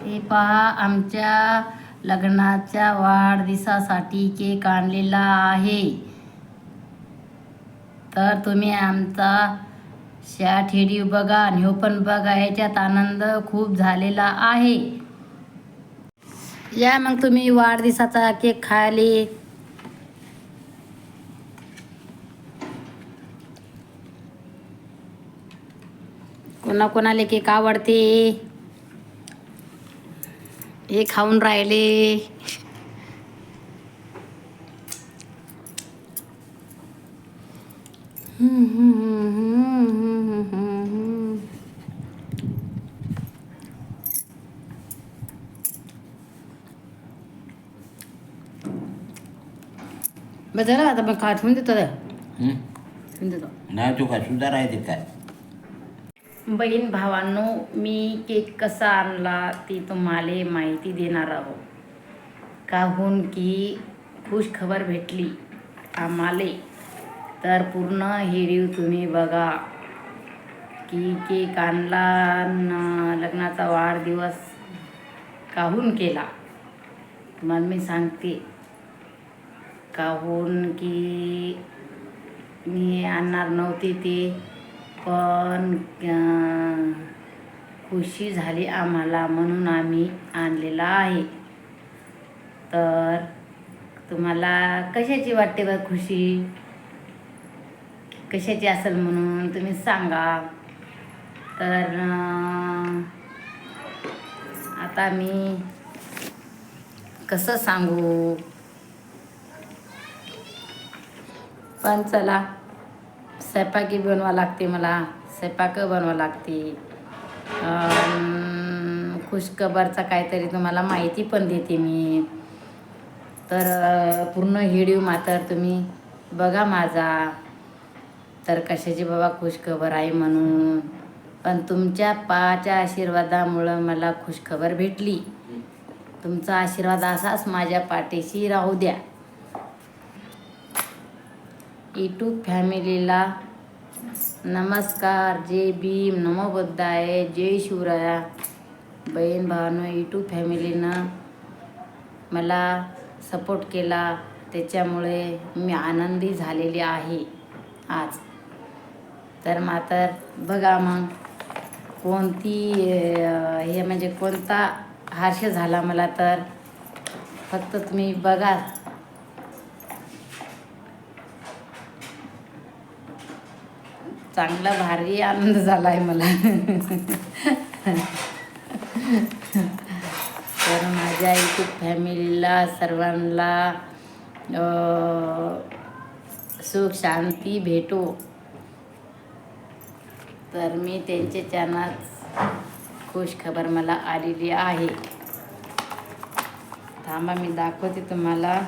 हे पहा आमच्या लग्नाच्या वाढदिवसासाठी केक आणलेला आहे. तर तुम्ही आमचा शॅट ठेडी बघा आणि हो पण बघा याच्यात आनंद खूप झालेला आहे. या मग तुम्ही वाढदिवसाचा केक खायले. कोणाकोणाला केक आवडते? हे खाऊन राहिले बस झालं आता मग खा ठेवून देतो रे. हं? ठेवून देतो नाही तू काय सुधार आहे ते काय बहीण भावांनो मी केक कसा आणला ती तुम्हाला माहिती देणार आहोत. काहून की खुश खबर भेटली आम्हाला? तर पूर्ण हिरीव तुम्ही बघा. की केक आणला लग्नाचा वाढदिवस काहून केला? तुम्हाला मी सांगते. काहून की मी आणणार नव्हते ते. पण खुशी झाली आम्हाला म्हणून आम्ही आणलेला आहे. तर तुम्हाला कशाची वाटते बा खुशी? कशाची असेल म्हणून तुम्ही सांगा. तर आता मी कसं सांगू? पण चला. स्वयंपाकी बनवा लागते मला. स्वयंपाक बनवा लागते. खुशखबरचा काहीतरी तुम्हाला माहिती पण देते मी. तर पूर्ण हिडिओ मात्र तुम्ही बघा माझा. तर कशाची बाबा खुशखबर आहे म्हणून. पण तुमच्या पाच्या आशीर्वादामुळं मला खुशखबर भेटली. तुमचा आशीर्वाद असाच माझ्या पाठीशी राहू द्या. यूट्यूब फॅमिलीला नमस्कार जय भीम नमो बुद्धाय जय शिवराया. बहीण भावानं यूट्यूब फॅमिलीनं मला सपोर्ट केला. त्याच्यामुळे मी आनंदी झालेली आहे आज. तर मात्र बघा मग कोणती हे म्हणजे कोणता हर्ष झाला मला तर. फक्त तुम्ही बघा. चांगला भारी आनंद झाला आहे मला. तर माझ्या यूट्यूब फॅमिलीला सर्वांना सुख शांती भेटो. तर मी त्यांचे चॅनल खुश खबर मला आलेली आहे. थांबा मी दाखवते तुम्हाला.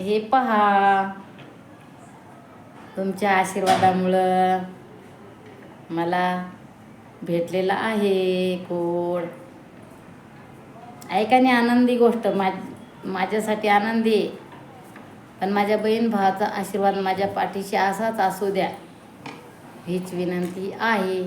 हे पहा. तुमच्या आशीर्वादामुळं मला भेटलेला आहे कोड ऐका नाही आनंदी गोष्ट. मा माझ्यासाठी आनंदी पण माझ्या बहीण भावाचा आशीर्वाद माझ्या पाठीशी असाच असू द्या. हीच विनंती आहे.